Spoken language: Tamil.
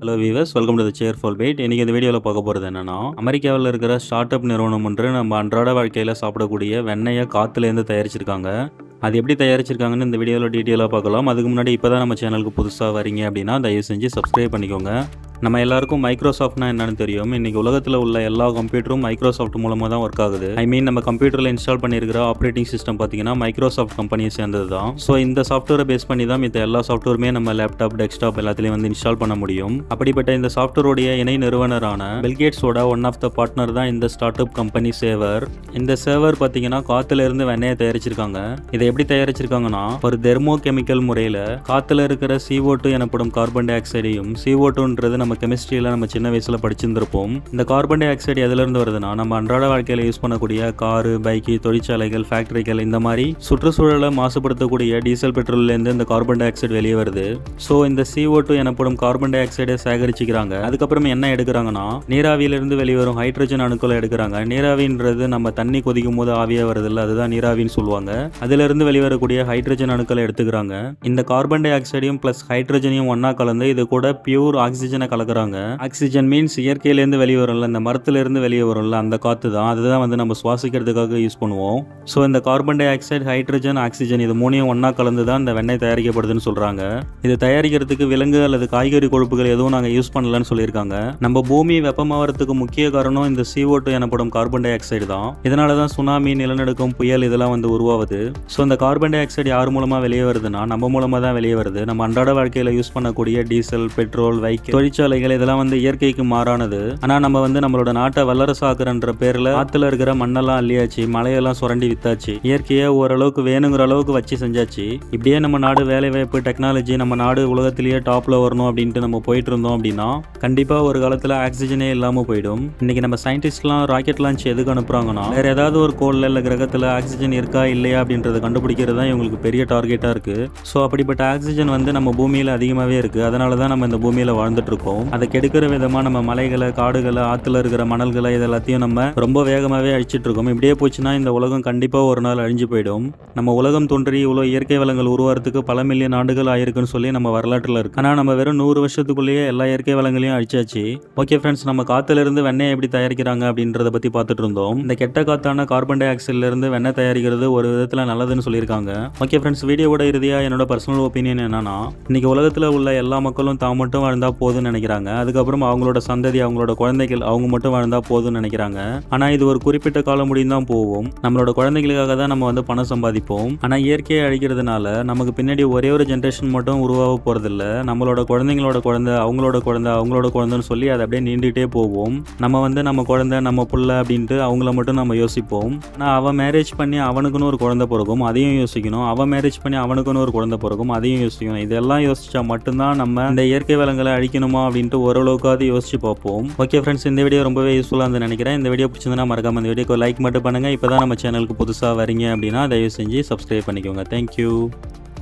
Hello viewers welcome to the chair fall weight இன்றைக்கி இந்த வீடியோவில் பார்க்க போகிறது என்னென்னா அமெரிக்காவில் இருக்கிற ஸ்டார்ட் அப் நிறுவனம் ஒன்று நம்ம அன்றாட வாழ்க்கையில் சாப்பிடக்கூடிய வெண்ணெயை காற்றுலேருந்து தயாரிச்சிருக்காங்க. அது எப்படி தயாரிச்சிருக்காங்கன்னு இந்த வீடியோவில் டீட்டெயிலாக பார்க்கலாம். அதுக்கு முன்னாடி இப்போ தான் நம்ம சேனலுக்கு புதுசாக வரீங்க அப்படின்னா தயவு செஞ்சு சப்ஸ்கிரைப் பண்ணிக்கோங்க. நம்ம எல்லாருக்கும் மைக்ரோசாஃப்ட்னா என்னன்னு தெரியும். இன்னைக்கு உலகத்தில் உள்ள எல்லா கம்ப்யூட்டரும் மைக்ரோசாஃப்ட் மூலமாக தான் ஒர்க் ஆகுது. ஐ மீன் நம்ம கம்ப்யூட்டரில் இன்ஸ்டால் பண்ணியிருக்கிற ஆப்ரேட்டிங் சிஸ்டம் பார்த்தீங்கன்னா மைக்ரோசாஃப்ட் கம்பெனியை சேர்ந்தது தான் ஸோ இந்த சாஃப்ட்வேரை பேஸ் பண்ணி தான் மித்த எல்லா சாஃப்ட்வேருமே நம்ம லேப்டாப் டெஸ்க்டாப் எல்லாத்துலேயும் வந்து இன்ஸ்டால் பண்ண முடியும். அப்படிப்பட்ட இந்த சாஃப்ட்வேருடைய இணை நிறுவனரான பில்கேட்ஸோட ஒன் ஆஃப் த பார்ட்னர் தான் இந்த ஸ்டார்ட் அப் கம்பெனி சேவர் இந்த சேவர் பார்த்தீங்கன்னா காத்துல இருந்து வெண்ணெயை தயாரிச்சிருக்காங்க. இதை எப்படி தயாரிச்சிருக்காங்கன்னா ஒரு தெர்மோ கெமிக்கல் முறையில் காத்துல இருக்கிற சிஓ டூ எனப்படும் கார்பன் டை ஆக்சைடையும் சிஓ டூன்றது நம்ம கெமிஸ்ட்ரியில் நம்ம சின்ன வயசில் படிச்சிருந்திருப்போம். இந்த கார்பன் டை ஆக்சைடு எதுலேருந்து வருதுன்னா நம்ம அன்றாட வாழ்க்கையில் யூஸ் பண்ணக்கூடிய காரு பைக்கு தொழிற்சாலைகள் ஃபேக்டரிகள் இந்த மாதிரி சுற்றுச்சூழலை மாசுபடுத்தக்கூடிய டீசல் பெட்ரோல்லேருந்து இந்த கார்பன் டை ஆக்சைடு வெளியே வருது. ஸோ இந்த சிஓ டூ எனப்படும் கார்பன் டை ஆக்சைடை சேகரிச்சுக்கிறாங்க. அதுக்கப்புறம் என்ன எடுக்கிறாங்கன்னா நீராவியிலிருந்து வெளிவரும் ஹைட்ரஜன் அணுக்களை எடுக்கிறாங்க. நீராவின்றது நம்ம தண்ணி கொதிக்கும் போது ஆவியாக வருதில்ல அதுதான் நீராவின்னு சொல்லுவாங்க. அதிலிருந்து வெளிவரக்கூடிய ஹைட்ரஜன் அணுக்களை எடுத்துக்கிறாங்க. இந்த கார்பன் டை ஆக்சைடையும் ப்ளஸ் ஹைட்ரஜனையும் ஒன்றா கலந்து இது கூட பியூர் ஆக்சிஜனை கலக்குறாங்க. ஆக்சிஜன் மீன்ஸ் இயற்கையிலேருந்து வெளியே வரும்ல இந்த மரத்துலேருந்து வெளியே வரும்ல அந்த காற்று தான். அதுதான் வந்து நம்ம சுவாசிக்கிறதுக்காக யூஸ் பண்ணுவோம். ஸோ இந்த carbon dioxide hydrogen oxygen இது மூணையும் ஒன்றா கலந்து தான் இந்த வெண்ணெய் தயாரிக்கப்படுதுன்னு சொல்கிறாங்க இது தயாரிக்கிறதுக்கு விலங்கு அல்லது காய்கறி கொழுப்புகள் எதுவும் நாங்கள் யூஸ் பண்ணலன்னு சொல்லியிருக்காங்க. நம்ம பூமி வெப்பமாகறதுக்கு முக்கிய காரணம் இந்த சிஓ டூ எனப்படும் கார்பன் டை ஆக்சைடு தான். இதனால தான் சுனாமி நிலநடுக்கம் புயல் இதெல்லாம் வந்து உருவாகுது. ஸோ இந்த கார்பன் டை ஆக்சைடு யார் மூலமாக வெளியே வருதுன்னா நம்ம மூலமாக தான் வெளியே வருது. நம்ம அன்றாட வாழ்க்கையில் யூஸ் பண்ணக்கூடிய டீசல் பெட்ரோல் வைக்க தொழிற்சாலைகள் இதெல்லாம் வந்து இயற்கைக்கு மாறானது. ஆனால் நம்ம வந்து நம்மளோட நாட்டை வல்லரசாக்குறன்ற பேரில் ஆற்றுல இருக்கிற மண்ணெல்லாம் அள்ளியாச்சு மலையெல்லாம் சுரண்டி வித்தாச்சு இயற்கையை ஓரளவுக்கு வேணுங்கிற அளவுக்கு வச்சு செஞ்சாச்சு. இப்படியே நம்ம நாடு வேலை வாய்ப்பு டெக்னாலஜி நம்ம நாடு உலகத்திலேயே டாப்ல வரணும் அப்படின்ட்டு நம்ம போயிட்டு இருந்தோம் அப்படின்னா கண்டிப்பாக ஒரு காலத்தில் ஆக்சிஜனே இல்லாமல் போயிடும். இன்னைக்கு நம்ம சயின்டிஸ்ட்லாம் ராக்கெட் லான்ச் எதுக்கு அனுப்புறாங்கன்னா வேற ஏதாவது ஒரு கோளில் இல்லை கிரகத்தில் ஆக்சிஜன் இருக்கா இல்லையா அப்படின்றத கண்டுபிடிக்கிறது தான் இவங்களுக்கு பெரிய டார்கெட்டாக இருக்கு. ஸோ அப்படிப்பட்ட ஆக்சிஜன் வந்து நம்ம பூமியில் அதிகமாகவே இருக்கு. அதனால தான் நம்ம இந்த பூமியில் வாழ்ந்துட்டு இருக்கோம். அதை கெடுக்கிற விதமாக நம்ம மலைகளை காடுகளை ஆற்றுல இருக்கிற மணல்களை இது எல்லாத்தையும் நம்ம ரொம்ப வேகமாகவே அழிச்சிட்டு இருக்கோம். இப்படியே போச்சுன்னா இந்த உலகம் கண்டிப்பாக ஒரு நாள் அழிஞ்சு போயிடும். நம்ம உலகம் தோன்றி இவ்வளோ இயற்கை வளங்கள் உருவாகிறதுக்கு பல மில்லியன் ஆண்டுகள் ஆயிருக்குன்னு சொல்லி நம்ம வரலாற்றில் இருக்கு. ஆனால் நம்ம வெறும் நூறு வருஷத்துக்குள்ளேயே எல்லா இயற்கை வளங்களையும் அழிச்சாச்சு. ஓகே ஃப்ரெண்ட்ஸ் நம்ம காத்துல இருந்து வெண்ணெய் எப்படி தயாரிக்கிறாங்க அப்படின்றத பற்றி பார்த்துட்டு இருந்தோம். இந்த கெட்ட காத்தான கார்பன் டை ஆக்சைட்ல இருந்து வெண்ணெய் தயாரிக்கிறது ஒரு விதத்தில் நல்லதுன்னு சொல்லியிருக்காங்க. ஓகே ஃப்ரெண்ட்ஸ் வீடியோவோட இறுதியாக என்னோட பர்சனல் ஒப்பீனியன் என்னன்னா இன்னைக்கு உலகத்தில் உள்ள எல்லா மக்களும் தான் மட்டும் வாழ்ந்தா போதும்னு நினைக்கிறாங்க. அதுக்கப்புறம் அவங்களோட சந்ததி அவங்களோட குழந்தைகள் அவங்க மட்டும் வாழ்ந்தா போதும்னு நினைக்கிறாங்க. ஆனால் இது ஒரு குறிப்பிட்ட காலம் முடியும் தான் போவோம். நம்மளோட குழந்தைகளுக்காக தான் நம்ம வந்து பணம் சம்பாதிப்போம். ஆனால் இயற்கையை அழிக்கிறதுனால நமக்கு பின்னாடி ஒரே ஒரு ஜென்ரேஷன் மட்டும் உருவாக போகிறதில்ல நம்மளோட குழந்தைங்களோட குழந்தை அவங்களோட குழந்தை அவங்களோட குழந்தைன்னு சொல்லி அதை அப்படியே நீண்டுகிட்டே போவோம். நம்ம வந்து நம்ம குழந்தை நம்ம புள்ள அப்படின்ட்டு அவங்கள மட்டும் நம்ம யோசிப்போம். ஆனால் அவன் மேரேஜ் பண்ணி அவனுக்குன்னு ஒரு குழந்தை பிறக்கும் அதையும் யோசிக்கணும். அவன் மேரேஜ் பண்ணி அவனுக்குன்னு ஒரு குழந்தை பிறக்கும் அதையும் யோசிக்கணும். இதெல்லாம் யோசிச்சா மட்டும்தான் நம்ம இந்த இயற்கை வளங்களை அழிக்கணுமா அப்படின்ட்டு ஓரளவுக்காவது யோசிச்சு பார்ப்போம். ஓகே ஃப்ரெண்ட்ஸ் இந்த வீடியோ ரொம்பவே யூஸ்ஃபுல்லாக இருந்து நினைக்கிறேன். இந்த வீடியோ பிடிச்சிருந்தா மறக்காம இந்த வீடியோக்கு லைக் மட்டும் பண்ணுங்கள் இப்போ தான் நம்ம சேனலுக்கு புதுசாக வரீங்க அப்படின்னா தயவு செஞ்சு சப்ஸ்கிரைப் பண்ணிக்கோங்க. தேங்க்யூ